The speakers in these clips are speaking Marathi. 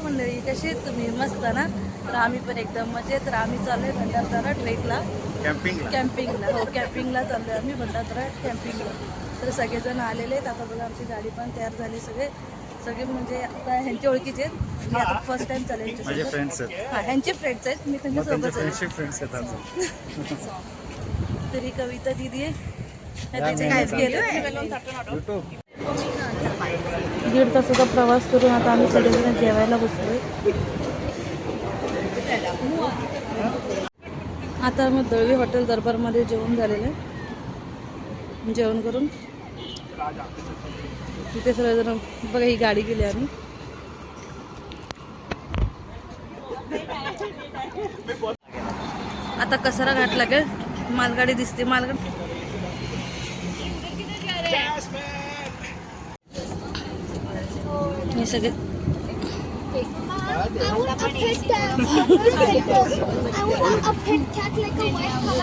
नमस्कार मंडळी कशी आहेत तुम्ही? मस्त ना? तर आम्ही पण एकदम मजेत. तर आम्ही चाललोय भंडारदरा ट्रेकला. कॅम्पिंगला कॅम्पिंगला हो कॅम्पिंगला चाललोय आम्ही भंडारदरा कॅम्पिंगला तर सगळेजण आलेले आहेत. आता बघा आमची गाडी पण तयार झाली सगळे. सगळे म्हणजे आता ह्यांच्या ओळखीचे आहेत. मी आता फर्स्ट टाइम चालेल माझे फ्रेंड्स आहेत. हा ह्यांचे फ्रेंड्स आहेत. मी मग त्यांचे त्यांच्यासोबत आहे फ्रेंड्स आहेत तरी कविता दिदी आहे. त्याचे गेले युट्यूब दीड तासाचा प्रवास करून आता आम्ही सगळेजण जेवायला बसलोय. आता आम्ही दळवी हॉटेल दरबारमध्ये जेवण झालेलं आहे. जेवण करून तिथे सगळेजण बघा ही गाडी गेली आम्ही. आता कसारा घाट लागेल. मालगाडी दिसते मालगाडी हे सगळे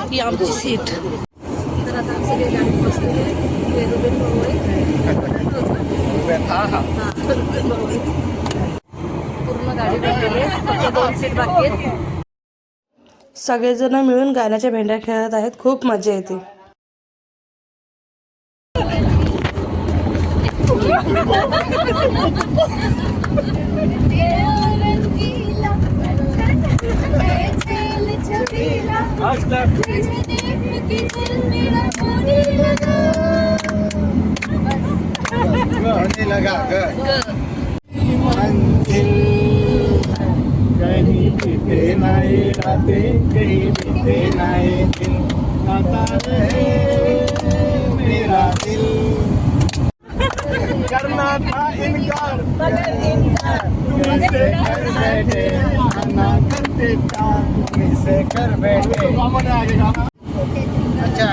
ही आमची सीट तर आता आमची सगळी गाडी बसलेली आहे वेदुबेन भाऊ आहे वेदुबेन भाऊ आहे. पूर्ण गाडी भरलेली आहे फक्त दोन सीट बाकी आहेत सगळेजण मिळून गाण्याच्या भेंड्या खेळत आहेत खूप मजा येते लगा घर मंजिल कहीं बीते नए रातें कहीं बीते नए दिन रहे अच्छा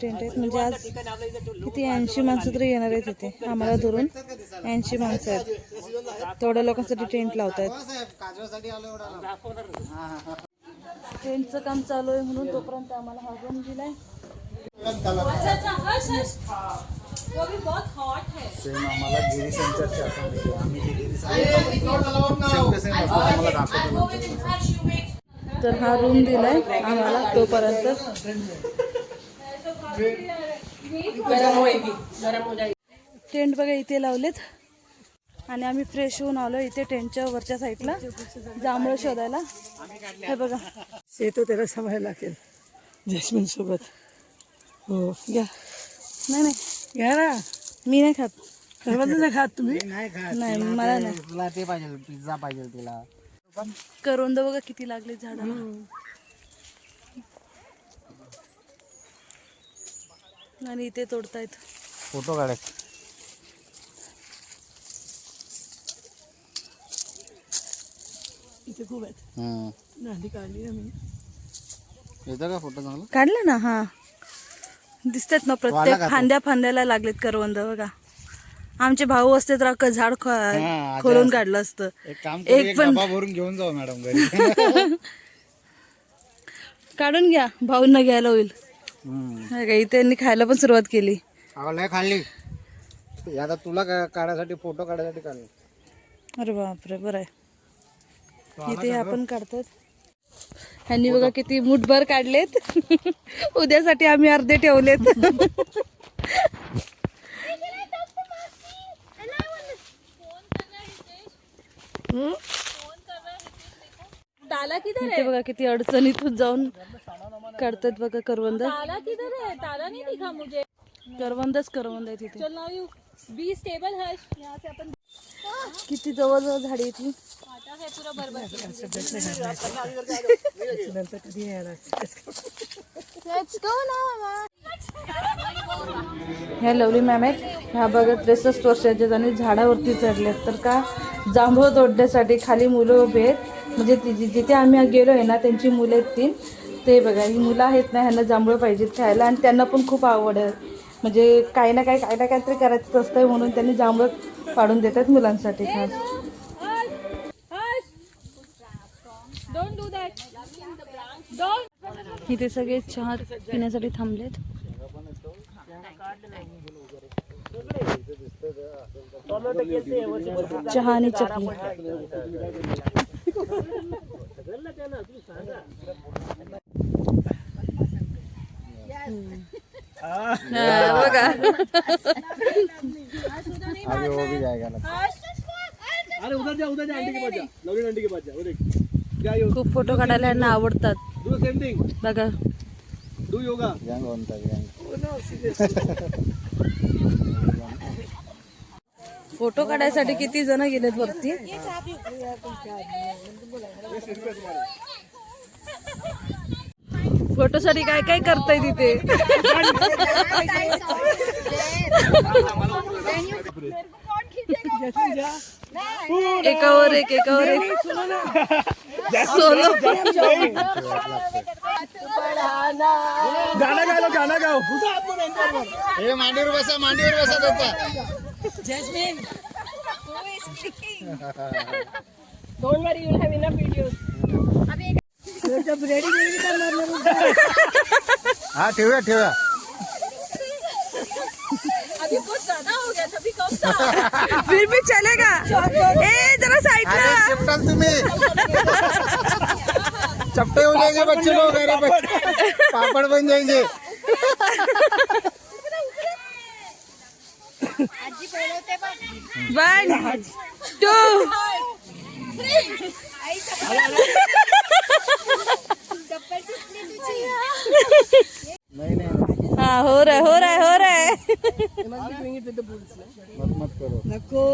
टेंट आहेत. म्हणजे आज किती ऐंशी माणसं तरी येणार आहेत तिथे आम्हाला धरून ऐंशी माणसं आहेत. तेवढ्या लोकांसाठी टेंट लावत आहेत टेंटचं काम चालू आहे म्हणून तोपर्यंत आम्हाला हा रूम दिलाय. सेम आम्हाला गिरी सेंटरची आठवण येते. आम्ही जे Giri centre same to same असं आम्हाला दाखवतो. तर हा रूम दिलाय आम्हाला तोपर्यंत. टेंट बघा इथे लावलेत. आणि आम्ही फ्रेश होऊन आलो इथे टेंटच्या वरच्या साईडला जांभळं शोधायला. हे बघा. सेतो त्याला सांभाळायला लागेल. जॅस्मिन सोबत हो घ्या. नाही नाही. घ्या ना. मी नाही खात. सर्वांना नाही खात तुम्ही? नाही मला नाही. तुला ते पाहिजे पिझ्झा पाहिजे तिला. करवंद बघा किती लागले झाडाला. आणि इथे तोडतायत. फोटो काढायचे इथे खूप आहेत. हम्म. नांदी काढली ना मी येतं का फोटो चांगला? काढलं ना हा. दिसतात ना वाला प्रत्येक का तो? फांद्या फांद्याला लागलेत करवंद बघा. आमचे भाऊ असते तर अख्खं झाड खो- खोलून काढलं असतं. एक काम एक करू एक पण- डबा भरून घेऊन जाऊ मॅडम घरी. काढून घ्या भाऊंना घ्यायला होईल. हम्म. हाय का, इथे त्यांनी खायला पण सुरुवात केली. खाल्ली. आता तुला का- काढायसाठी फोटो काढायसाठी काढले अरे बापरे बरं आहे. इथे आपण काढतात. ह्यांनी बघा किती मुठभर काढलेत. उद्यासाठी आम्ही अर्धे ठेवलेत. किधर इथे बघा किती अडचणीतून जाऊन काढतात बघा करवंद. ताला किधर है? ताला नहीं दिखा मुझे। करवंदच करवंद आहे तिथे. चल नाउ यू बी स्टेबल है यहाँ से अपन किती जवळ जवळ झाडी आहे ती. काटा है पूरा बर्बाद नंतर कधी यायला लेट्स गो नाउ ह्या लवली मॅम आहेत. ह्या बघा त्रेसष्ट वर्षाच्या आणि झाडावरती चढल्यात. तर का जांभूळ तोडण्यासाठी खाली मुलं उभी आहेत. म्हणजे ति- जिथे आम्ही गेलो आहे ना त्यांची मुलं आहेत तीन ते बघा ही मुलं आहेत ना ह्यांना जांभळं पाहिजेत खायला आणि त्यांना पण खूप आवड आहे. म्हणजे काही ना काही काही ना काहीतरी करायचं असतंय म्हणून त्यांनी जांभळं पाडून देतात मुलांसाठी खास. इथे सगळे चहा पिण्यासाठी थांबलेत. चहा आणि चटणी हा, बघा अभी वो भी जाएगा ना अरे उधर जा उधर जा आंटी के पास जा लवली आंटी के पास जा क्या खूप फोटो काढायला यांना आवडतात. डू सेम थिंग बघा. Do yoga young young photo काढायसाठी किती जण गेलेत वरती? फोटोसाठी काय काय करताय तिथे? एकावर एक एकावर एक. सोलो गाना गा लो गाना गाओ हे मांडीवर बसा मांडीवर बसा होता हा ठेवूया ठेवूया फिर भी चलेगा। ए जरा अरे साईडला चिपटाल तुम्ही। चपटे हो जाएंगे बच्चे लोग अरे बच्चे पापड़ बन जाएंगे। वन टू नहीं मत मत करो नको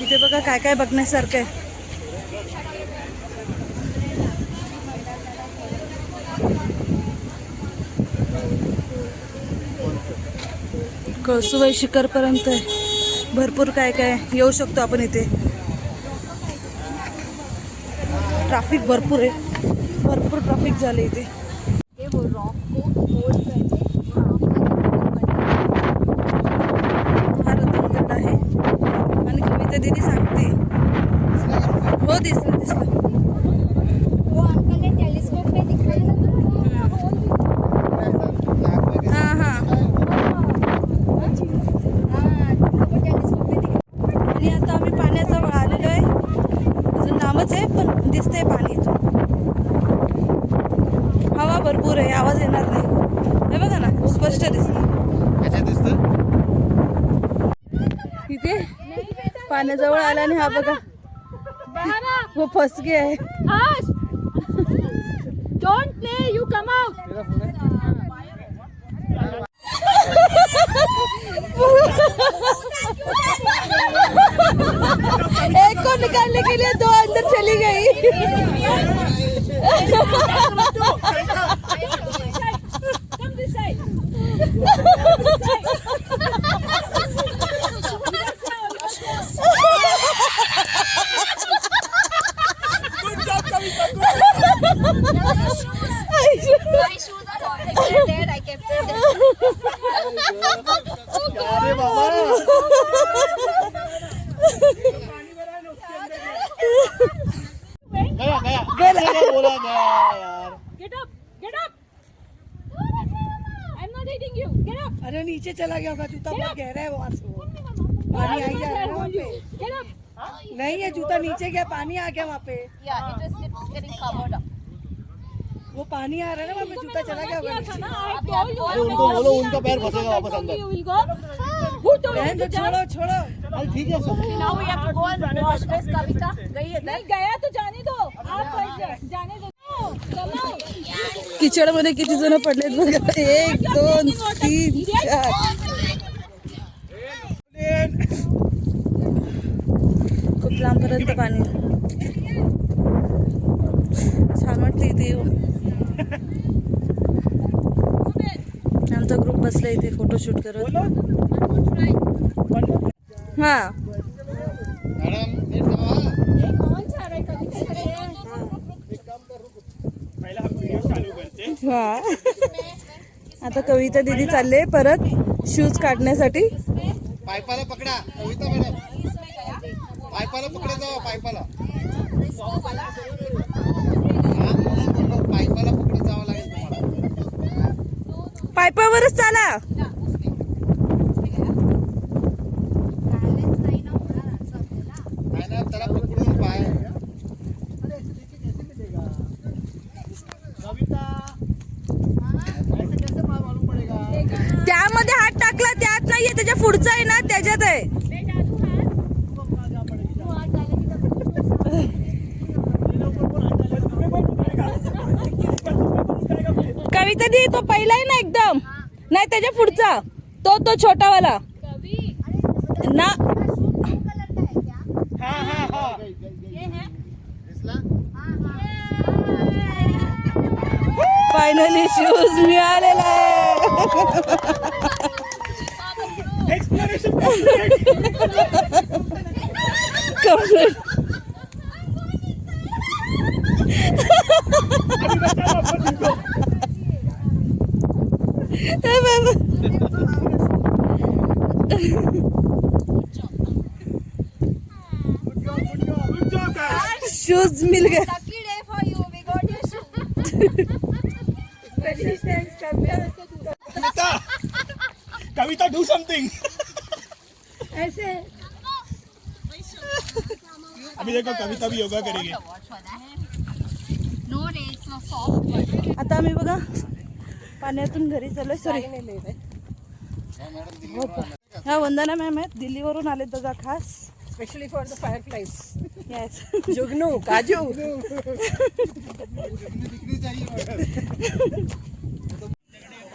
इथे बघा काय काय बघण्यासारखं आहे. कळसुबाई शिखरपर्यंत आहे. भरपूर काय काय येऊ शकतो आपण इथे. ट्रॅफिक भरपूर आहे. भरपूर ट्रॅफिक झालं इथे ये वो रॉक को होल्ड करके हा रतनगड आहे आणि कविता दिदी सांगते हो दिसलं दिसलं वो अंकल ने टेलीस्कोप में दिखाया ना तो भरपूर आहे आवाज येणार नाही हे बघा ना स्पष्ट दिसतं ह्याच्यात दिसतं इथे पाण्याजवळ आला आणि हा बघा. वो फसगे आहे. Don't play you come out एक को निकालने के लिए दो अंदर चली गई. अरे नीचे चला गया होगा जूता बहुत गहरा है वहाँ से। पानी आ गया वहाँ पे। नहीं ये जूता नीचे गया पानी आ गया वहाँ पे। वो पानी आ रहा है ना जूता चला गया उनको बोलो उनका पैर फंसेगा वापस अंदर। तो, तो छोड़ो छोड़ो। गई है गया तो जाने दो। आप जाने दो। किचडमध्ये किती जण पडलेत बघा. एक दोन तीन चार. खूप लांबपर्यंत पाणी. छान वाटतं इथे आमचा ग्रुप बसला इथे फोटोशूट करत. हा मॅडम नीट जावा. कौन जा रहा है कविता हा. आता कविता दिदी चालले परत शूज काढण्यासाठी. पायपाला पकडा कविता मॅडम. पायपाला पकडा जावा पायपाला. पायपाला पकडत जावं लागेल तुम्हाला. पायपावरच चाला नाही ना त्याला पकडून पाय त्यामध्ये हात टाकला त्यात नाहीये त्याच्या पुढचा आहे ना त्याच्यात आहे दी तो पहिला आहे ना एकदम. नाही त्याच्या पुढचा. तो तो छोटावाला. ना. दिसला फायनली शूज मिळालेला आहे. हे. शूज मिल गए Lucky day for you. We got your shoe. Kavita do something ऐसे अभी देखो कविता भी योगा करेगी No rates, no soft. आता आम्ही बघा पाण्यातून घरी चाललोय. सॉरी ह्या वंदना मॅम आहेत. दिल्लीवरून आलेत बघा खास. Specially for the fire place yes जुगनू काजू.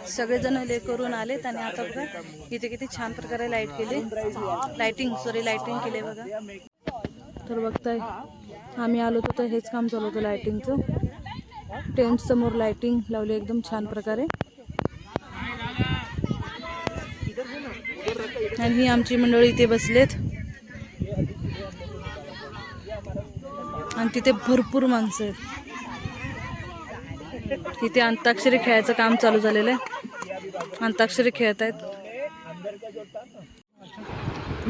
सगळेजण ले करून आलेत आणि आता बघा इथे किती छान प्रकारे लाइट केली. लाइटिंग सॉरी लाइटिंग केली बघा. तर बघताय आम्ही आलो होतो तर हेच काम चालू होतं लाइटिंगचं टेंट समोर लाइटिंग लावली एकदम छान प्रकारे. आणि ही आमची मंडळी इथे बसलेत. आणि तिथे भरपूर माणसं आहेत. तिथे अंताक्षरी खेळायचं काम चालू झालेलं आहे. अंताक्षरी खेळत आहेत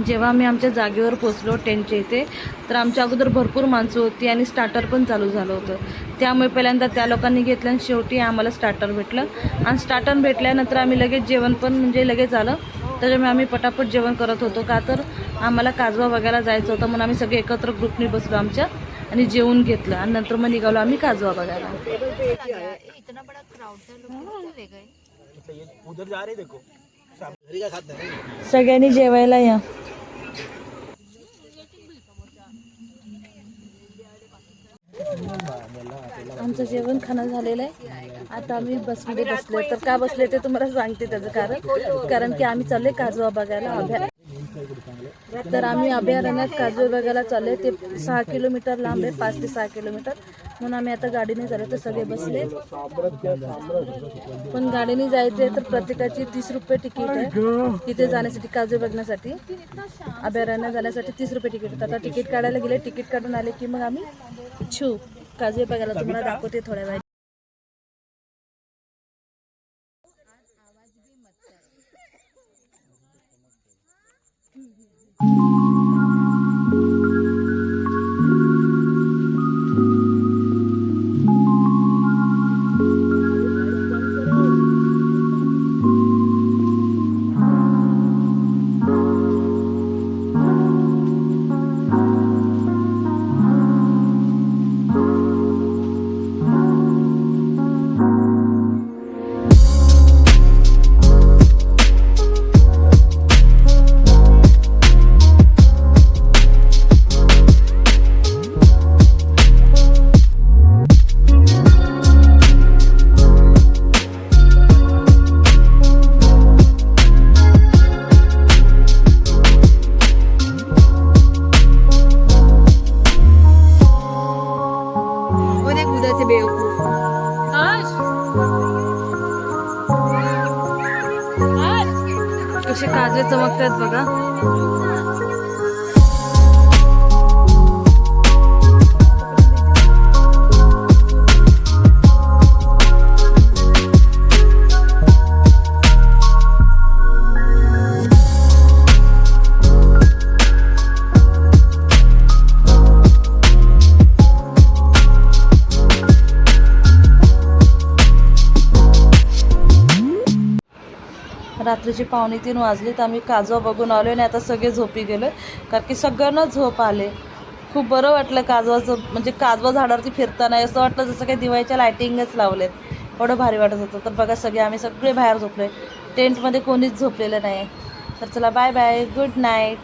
जेव्हा आम्ही आमच्या जागेवर पोचलो टेंटच्या इथे तर आमच्या अगोदर भरपूर माणसं होती आणि स्टार्टर पण चालू झालं होतं. त्यामुळे पहिल्यांदा त्या लोकांनी घेतलं आणि शेवटी आम्हाला स्टार्टर भेटलं. आणि स्टार्टर भेटल्यानंतर आम्ही लगेच जेवण पण म्हणजे लगेच आलं त्याच्यामुळे आम्ही पटापट जेवण करत होतो. का तर आम्हाला काजवा बघायला जायचं होतं म्हणून आम्ही सगळे एकत्र ग्रुपनी बसलो आमच्या आणि जेवून घेतलं. आणि नंतर मग निघालो आम्ही काजवा बघायला. सगळ्यांनी जेवायला या. आमचं जेवण खाणं झालेलं आहे. आता आम्ही बसमध्ये बसले तर का बसले ते तुम्हाला सांगते त्याचं कारण. कारण की आम्ही चालले काजवा बघायला अभ्या तर आम्ही अभयारण्यात काजवे बघायला चालले ते सहा किलोमीटर लांब आहे पाच ते सहा किलोमीटर. म्हणून आम्ही आता गाडीने चाललो तर सगळे बसले. पण गाडीने जायचे तर प्रत्येकाची तीस रुपये तिकीट आहे तिथे जाण्यासाठी काजवे बघण्यासाठी. अभयारण्यात जाण्यासाठी तीस रुपये तिकीट आता तिकीट काढायला गेले तिकीट काढून आले की मग आम्ही छू काजवे बघायला तुम्हाला दाखवते थोड्या वेळ कसे बघा रात्रीचे पावणे तीन वाजले तर आम्ही काजवा बघून आलो आणि आता सगळे झोपी गेलो कारण की सगळ्यांना झोप आले. खूप बरं वाटलं काजवाचं म्हणजे काजवा झाडावरती फिरताना. असं वाटलं जसं काही दिवाळीच्या लायटिंगच लावलेत. एवढं भारी वाटत होतं. तर बघा सगळे आम्ही सगळे बाहेर झोपले टेंटमध्ये कोणीच झोपलेलं नाही. तर चला बाय बाय गुड नाईट